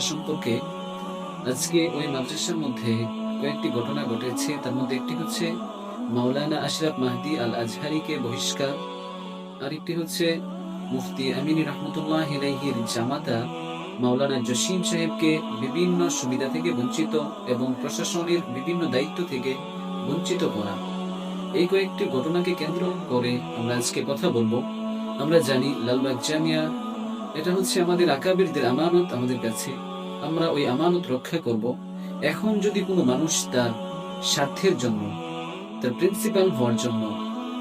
সম্পর্কে। আজকে ওই মাদ্রাসার মধ্যে কয়েকটি ঘটনা ঘটেছে। তার মধ্যে একটি হচ্ছে মাওলানা আশরাফ মাহদি আল আজহারিকে বহিষ্কার। আরেকটি হচ্ছে মুফতি আমিনী রহমতুল্লাহ জামাতা মাওলানা জসিম সাহেবকে বিভিন্ন সুবিধা থেকে বঞ্চিত এবং প্রশাসনের বিভিন্ন দায়িত্ব থেকে বঞ্চিত করা। এই কয়েকটি ঘটনাকে কেন্দ্র করে আমরা আজকে কথা বলব। আমরা জানি লালবাগ জামিয়া, এটা হচ্ছে আমাদের আকাবিরদের আমানত আমাদের কাছে। আমরা ওই আমানত রক্ষা করব। এখন যদি কোনো মানুষ তার স্বার্থের জন্য, তার প্রিন্সিপাল হওয়ার জন্য,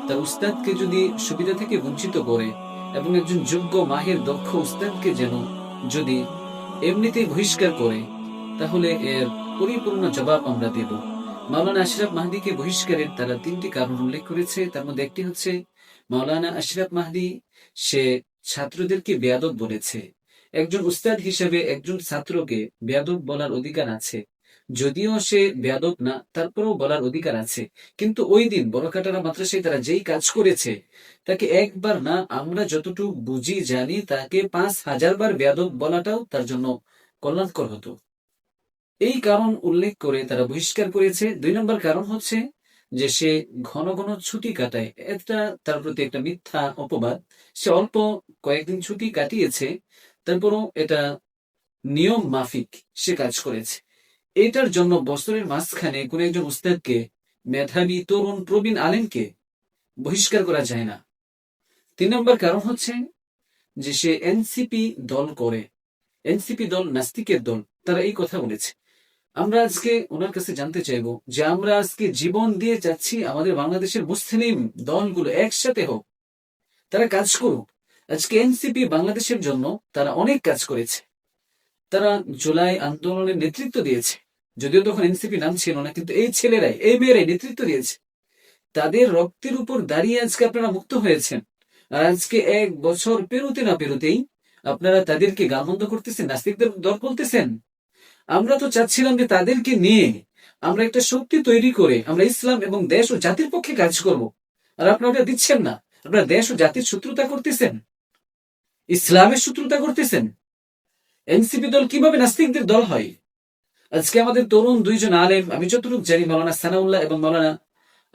তার উস্তাদকে যদি সুবিধা থেকে বঞ্চিত করে এবং একজন যোগ্য মাহের দক্ষ উস্তাদকে যেন যদি এমনিতেই বহিষ্কার করে, তাহলে এর পরিপূর্ণ জবাব আমরা দেব। মাওলানা আশরাফ মাহদিকে বহিষ্কারের তারা তিনটি কারণ উল্লেখ করেছে। তার মধ্যে একটি হচ্ছে, মাওলানা আশরাফ মাহদি, সে ছাত্রদেরকে বেয়াদব বলেছে। একজন উস্তাদ হিসেবে একজন ছাত্রকে বেয়াদব বলার অধিকার আছে। যদিও সে বেয়াদব না, তারপরেও বলার অধিকার আছে। কিন্তু ওই দিন বড়কাটারা মাদ্রাসায় তারা যেই কাজ করেছে, তাকে একবার না আমরা যতটুকু বুঝি জানি, তাকে পাঁচ হাজার বার বেয়াদব বলাটাও তার জন্য কল্যাণকর হতো। এই কারণ উল্লেখ করে তারা বহিষ্কার করেছে। দুই নম্বর কারণ হচ্ছে যে সে ঘন ঘন ছুটি কাটায়। এটা তার প্রতি একটা মিথ্যা অপবাদ। সে অল্প কয়েকদিন ছুটি কাটিয়েছে, তারপরও এটা নিয়ম মাফিক সে কাজ করেছে। এটার জন্য বছরের মাঝখানে কোন একজন উস্তাদকে, মেধাবী তরুণ প্রবীণ আলেমকে বহিষ্কার করা যায় না। তিন নম্বর কারণ হচ্ছে যে সে এনসিপি দল করে। এনসিপি দল নাস্তিকের দল, তারা এই কথা বলেছে। আমরা আজকে ওনার কাছে জানতে চাইব যে আমরা আজকে জীবন দিয়ে যাচ্ছি, আমাদের বাংলাদেশের মুসলিম দলগুলো একসাথে হোক, তারা কাজ করুক। আজকে এনসিপি বাংলাদেশের জন্য তারা অনেক কাজ করেছে। তারা জুলাই আন্দোলনের নেতৃত্ব দিয়েছে। যদিও তখন এনসিপি নাম ছিল না, কিন্তু এই ছেলেরাই, এই মেয়েরাই নেতৃত্ব দিয়েছে। তাদের রক্তের উপর দাঁড়িয়ে আজকে আপনারা মুক্ত হয়েছেন। আর আজকে এক বছর পেরোতে না পেরোতেই আপনারা তাদেরকে গালমন্দ করতেছেন, নাস্তিকদের দল বলতেছেন। আমরা তো চাচ্ছিলাম যে তাদেরকে নিয়ে আমরা একটা শক্তি তৈরি করে আমরা ইসলাম এবং দেশ ও জাতির পক্ষে কাজ করব। আর আপনারা ওটা দিচ্ছেন না, আপনারা দেশ ও জাতির শত্রুতা করতেছেন। ইসলামের শত্রুতা করতেছেন। এনসিপি দল কীভাবে নাস্তিকদের দল হয়? আজকে আমাদের তরুণ দুইজন আলেম, আমি যতটুকু জানি, মাওলানা সানাউল্লাহ এবং মাওলানা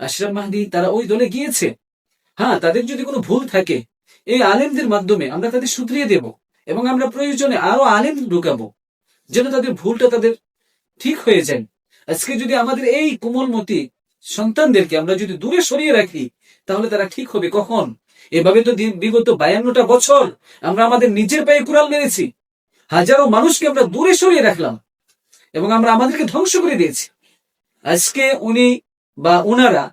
আশরাফ মাহদি, তারা ওই দলে গিয়েছে। হ্যাঁ তাদের যদি কোনো ভুল থাকে, এই আলেমদের মাধ্যমে আমরা তাদের শুধরিয়ে দেব এবং আমরা প্রয়োজনে আরও আলেম ঢুকাবো, যেন তাদের ভুলটা তাদের ঠিক হয়ে যায়। আজকে যদি আমাদের এই কোমলমতি সন্তানদেরকে আমরা যদি দূরে সরিয়ে রাখি, তাহলে তারা ঠিক হবে। কখন? এভাবে তো বিগত বায়ান্নটা বছর আমরা আমাদের নিজের পায়ে কুড়াল মেরেছি। হাজারো মানুষকে আমরা দূরে সরিয়ে রাখলাম। এবং আমরা আমাদেরকে ধ্বংস করে দিয়েছি। আজকে উনি বা উনারা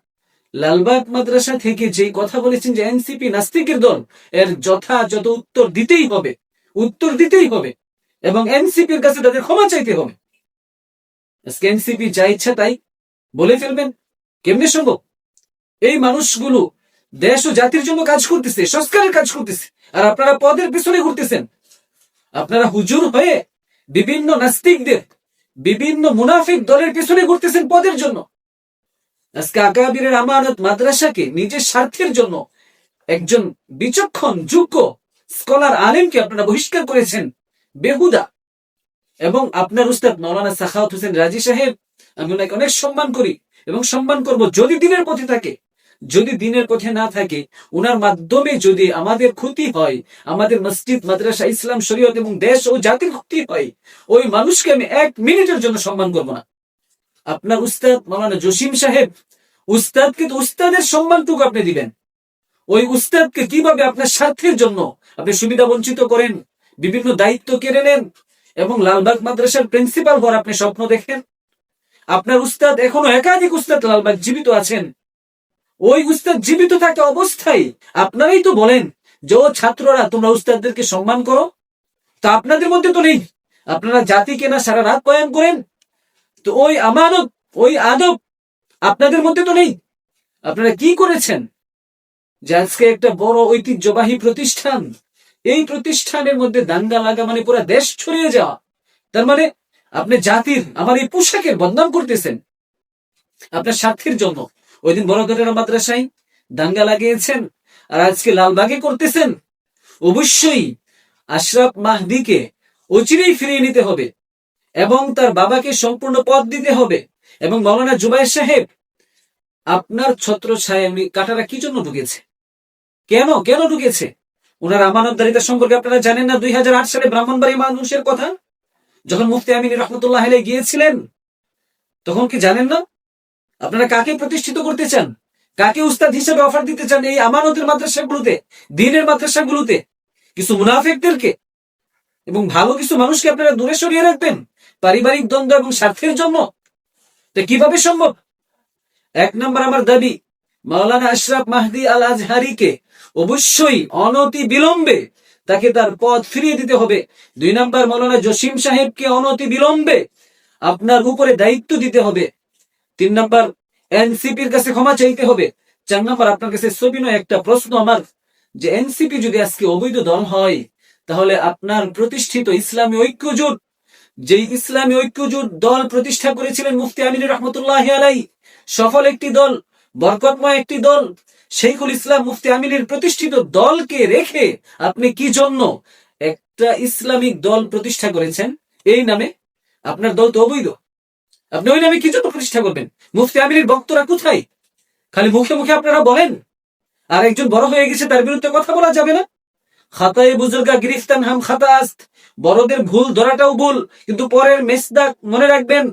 লালবাগ মাদ্রাসা থেকে যে কথা বলেছেন যে এনসিপি নাস্তিকের দল, এর যথাযথ উত্তর দিতেই হবে, উত্তর দিতেই হবে এবং এনসিপির কাছে তাদের ক্ষমা চাইতে হবে। আজকে এনসিপি যা ইচ্ছা তাই বলে ফেলবেন, কেমনে সম্ভব? এই মানুষগুলো দেশ ও জাতির জন্য কাজ করতেছে, সংস্কারের কাজ করতেছে, আর আপনারা পদের পিছনে ঘুরতেছেন। আপনারা হুজুর হয়ে বিভিন্ন নাস্তিকদের বিভিন্ন মুনাফিক দলের পিছনে ঘুরতেছেন পদের জন্য। আজকে আকাবিরের আমানত মাদ্রাসাকে নিজের স্বার্থের জন্য একজন বিচক্ষণ, যোগ্য স্কলার, আলেমকে আপনারা বহিষ্কার করেছেন, বেহুদা। এবং আপনার উস্তাদ মৌলানা সাখাওয়াত হোসেন রাজি সাহেব, আমি ওনাকে অনেক সম্মান করি এবং সম্মান করব যদি দিনের পথে থাকে যদি দিনের পথে না থাকে ওনার মাধ্যমে যদি আমাদের ক্ষতি হয়, আমাদের মসজিদ, মাদ্রাসা, ইসলাম, শরীয়ত এবং দেশ ও জাতির ক্ষতি হয়, ওই মানুষকে আমি এক মিনিটের জন্য সম্মান করব না। আপনার উস্তাদ মৌলানা জসিম সাহেব, উস্তাদকে তো উস্তাদের সম্মানটুকু আপনি দিবেন। ওই উস্তাদকে কীভাবে আপনার স্বার্থের জন্য আপনি সুবিধা বঞ্চিত করেন, বিভিন্ন দায়িত্ব কেড়ে নেন এবং লালবাগ মাদ্রাসার প্রিন্সিপাল হওয়ার আপনি স্বপ্ন দেখেন? আপনার উস্তাদ এখনও একাধিক উস্তাদ লালবাগ জীবিত আছেন ওই উস্তাদ জীবিত থাকে অবস্থায়। আপনারাই তো বলেন, যে ও ছাত্ররা, তোমরা উস্তাদদেরকে সম্মান করো? তা আপনাদের মধ্যে তো নেই। আপনারা জাতি কেনা সারা রাত বয়ান করেন। তো ওই আমানত, ওই আদব আপনাদের মধ্যে তো নেই। আপনারা কি করেছেন? যে আজকে একটা বড় ঐতিহ্যবাহী প্রতিষ্ঠান, এই প্রতিষ্ঠানের মধ্যে দাঙ্গা লাগা মানে পুরো দেশ ছড়িয়ে যাওয়া। তার মানে আপনি জাতির, আমার এই পোশাকের বদনাম করতেছেন। আপনার স্বার্থের জন্য। ওই দিন বড়ঘাটের মাদ্রাসায়? দাঙ্গা লাগিয়েছেন আর আজকে লালবাগে করতেছেন? অবশ্যই আশরাফ মাহদিকে অচিরেই ফিরিয়ে নিতে হবে এবং তার বাবাকে সম্পূর্ণ পদ দিতে হবে এবং মৌলানা জুবাইর সাহেব, আপনার ছত্র কাটারা কি জন্য ঢুকেছে? কেন? কেন ঢুকেছে? ওনার আমানতদারিতা সম্পর্কে আপনারা জানেন না? দুই হাজার আট সালে ব্রাহ্মণবাড়ি মানুষের কথা? যখন মুফতি আমিন রহমতুল্লাহ গিয়েছিলেন, তখন কি জানেন না? আপনারা কাকে প্রতিষ্ঠিত করতে চান? কাকে উস্তাদ হিসেবে অফার দিতে চান এই আমানতের মাদ্রাসাগুলোতে, দিনের মাদ্রাসাগুলোতে? কিছু মুনাফেকদেরকে? এবং ভালো কিছু মানুষকে আপনারা দূরে সরিয়ে রাখবেন? পারিবারিক দ্বন্দ্ব এবং স্বার্থের জন্য? তো কীভাবে সম্ভব? এক নম্বর আমার দাবি, মাওলানা আশরাফ মাহদি আল আজহারিকে অবশ্যই অনতি বিলম্বে তাকে তার পদ ফিরিয়ে দিতে হবে। দুই নম্বর মৌলানা জসিম সাহেবকে অনতি বিলম্বে আপনার উপরে দায়িত্ব দিতে হবে। তিন নম্বর, এনসিপির কাছে ক্ষমা চাইতে হবে। চার নম্বর, আপনার কাছে সবিনয় একটা প্রশ্ন আমার। যে এনসিপি যদি আজকে অবৈধ দল হয়, তাহলে আপনার প্রতিষ্ঠিত ইসলামী ঐক্যজোট, যেই ইসলামী ঐক্যজোট দল প্রতিষ্ঠা করেছিলেন মুফতি আমিন রহমতুল্লাহ আলাই, সফল একটি দল, বরকতময় একটি দল শেখুল ইসলাম মুফতি আমিনের প্রতিষ্ঠিত দলকে রেখে আপনি কি জন্য একটা ইসলামিক দল প্রতিষ্ঠা করেছেন? এই নামে আপনার দল তো অবৈধ। আপনি ওই নামে কি জন্য প্রতিষ্ঠা করবেন? মুফতি আমিনের বক্তরা কোথায়? খালি মুখে মুখে আপনারা বলেন। আর একজন বড় হয়ে গেছে, তার বিরুদ্ধে কথা বলা যাবে না। খাতায় বুজুর্গা গিরিফতান হাম খাতাস্ত বড়দের ভুল ধরাটাও ভুল, কিন্তু পরের মেসদাক মনে রাখবেন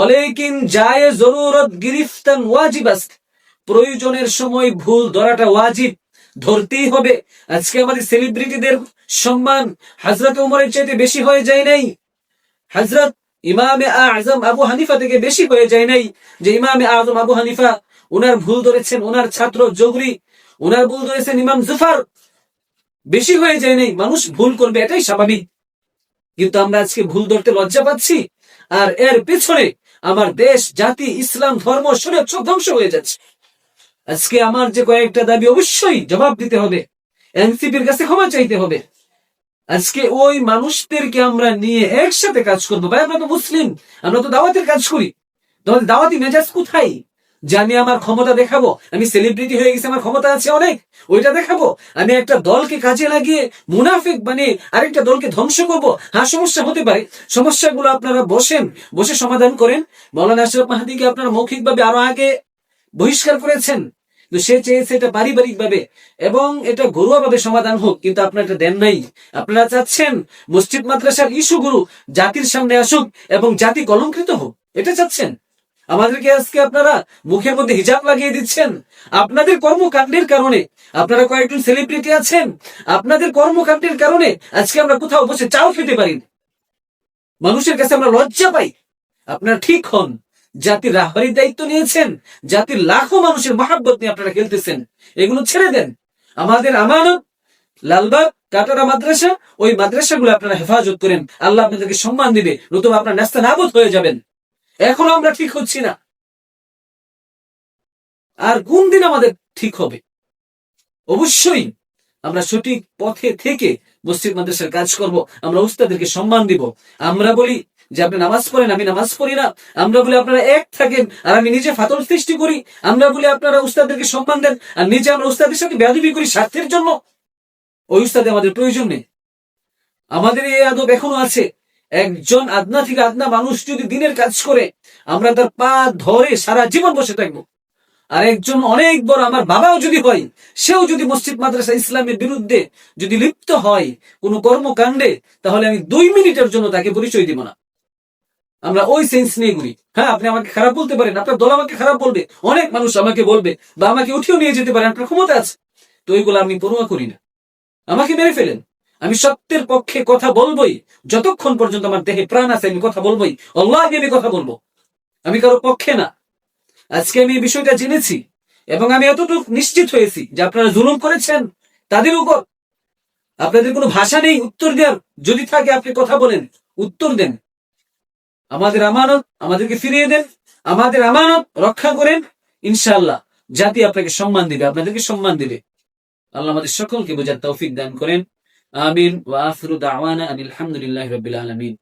অলেকিন যায় জরুরত গিরিফতান ওয়াজিবাস্ত প্রয়োজনের সময় ভুল ধরাটা ওয়াজিব, ধরতেই হবে। আজকে আমাদের সেলিব্রিটিদের সম্মান হাজরত উমরের চাইতে বেশি হয়ে যায় নাই। হাজরত ইমামে আজম আবু হানিফা থেকে বেশি হয়ে যায় নাই যে ইমামে আজম আবু হানিফা ওনার ভুল ধরেছেন ওনার ছাত্র জগরি ওনার ভুল ধরেছেন, ইমাম জুফার বেশি হয়ে যায় নাই। মানুষ ভুল করবে, এটাই স্বাভাবিক। কিন্তু আমরা আজকে ভুল ধরতে লজ্জা পাচ্ছি আর এর পেছনে আমার দেশ, জাতি, ইসলাম, ধর্ম শরীর সব ধ্বংস হয়ে যাচ্ছে। আজকে আমার যে কয়েকটা দাবি অবশ্যই জবাব দিতে হবে। এনসিপির কাছে ক্ষমা চাইতে হবে। আজকে ওই মানুষদেরকে আমরা নিয়ে একসাথে কাজ করব। ভাই, আমরা তো মুসলিম, আমরা তো দাওয়াতের কাজ করি। তোমাদের দাওয়াতি মেজাজ কোথায়? যে আমি আমার ক্ষমতা দেখাবো, আমি সেলিব্রিটি হয়ে গেছি, আমার ক্ষমতা আছে অনেক, ওইটা দেখাবো। আমি একটা দলকে কাজে লাগিয়ে মুনাফিক বানিয়ে আরেকটা দলকে ধ্বংস করব। হ্যাঁ সমস্যা হতে পারে। সমস্যাগুলো আপনারা বসেন, বসে সমাধান করেন। মৌলানা আশরফ মাহাদিকে আপনারা মৌখিকভাবে আরও আগে বহিষ্কার করেছেন। তো সে চেয়েছে এটা পারিবারিক ভাবে এবং এটা ঘরোয়া ভাবে সমাধান হোক, কিন্তু আপনারা এটা দেন নাই। আপনারা চাচ্ছেন মসজিদ, মাদ্রাসার ইস্যু গুরু জাতির সামনে আসুক এবং জাতি কলঙ্কৃত হোক, এটা চাচ্ছেন। আমাদেরকে আজকে আপনারা মুখের মধ্যে হিজাব লাগিয়ে দিচ্ছেন। আপনাদের কর্মকাণ্ডের কারণে আপনারা কয়েকজন সেলিব্রিটি আছেন, আপনাদের কর্মকাণ্ডের কারণে আজকে আমরা কোথাও বসে চাও খেতে পারি। মানুষের কাছে আমরা লজ্জা পাই। আপনারা ঠিক হন। জাতির রাহবারির দায়িত্ব নিয়েছেন, জাতির লাখো মানুষের মহাব্বত নিয়ে আপনারা খেলতেছেন। এগুলো ছেড়ে দেন। আমাদের আমানত, লালবাগ, কাটারা মাদ্রাসা, ওই মাদ্রাসাগুলো আপনারা হেফাজত করেন। আল্লাহ আপনাদেরকে সম্মান দিবে, নতুবা আপনার নাস্তা নাবদ হয়ে যাবেন। এখনও আমরা ঠিক হচ্ছি না। আর কোন দিন আমাদের ঠিক হবে? অবশ্যই আমরা সঠিক পথে থেকে মসজিদ মাদ্রাসার কাজ করব, আমরা উস্তাদেরকে সম্মান দিব। আমরা বলি যে আপনি নামাজ পড়েন, আমি নামাজ পড়ি না। আমরা বলি আপনারা এক থাকেন আর আমি নিজে ফাতল সৃষ্টি করি। আমরা বলি আপনারা উস্তাদেরকে সম্মান দেন আর নিজে আমরা উস্তাদের সাথে বেয়াদবি করি স্বার্থের জন্য। ওই উস্তাদে আমাদের প্রয়োজন নেই। আমাদের এই আদব এখনও আছে। একজন আদনা থেকে আদনা মানুষ যদি দিনের কাজ করে, আমরা তার পা ধরে সারা জীবন বসে থাকব। আর একজন অনেক বড় আমার বাবাও যদি হয়, সেও যদি মসজিদ, মাদ্রাসা, ইসলামের বিরুদ্ধে যদি লিপ্ত হয় কোনো কর্মকাণ্ডে, তাহলে আমি দুই মিনিটের জন্য তাকে পরিচয় দিব না। আমরা ওই সেন্স নিয়ে ঘুরি। হ্যাঁ আপনি আমাকে খারাপ বলতে পারেন, আপনার দল আমাকে খারাপ বলবে, অনেক মানুষ আমাকে বলবে বা আমাকে উঠিয়েও নিয়ে যেতে পারে, আপনার ক্ষমতা আছে। তো ওইগুলো আমি পড়ুয়া করি না। আমাকে মেরে ফেলেন। আমি সত্যের পক্ষে কথা বলবোই। যতক্ষণ পর্যন্ত আমার দেহে প্রাণ আছে, আমি কথা বলবোই। আল্লাহ আমি কথা বলব। আমি কারও পক্ষে না। আজকে আমি এই বিষয়টা জেনেছি এবং আমি এতটুকু নিশ্চিত হয়েছি যে আপনারা জুলুম করেছেন, তাদের উপর। আপনাদের কোনো ভাষা নেই, উত্তর দেওয়ার যদি থাকে, আপনি কথা বলেন, উত্তর দেন। আমাদের আমানত আমাদেরকে ফিরিয়ে দেন, আমাদের আমানত রক্ষা করেন ইনশাল্লাহ জাতি আপনাকে সম্মান দিবে, আপনাদেরকে সম্মান দিবে। আল্লাহ আমাদের সকলকে বোঝার তৌফিক দান করেন। আমিন। ওয়া আফরু দাওয়ানা আনিল হামদুলিল্লাহি রাব্বিল আলামিন।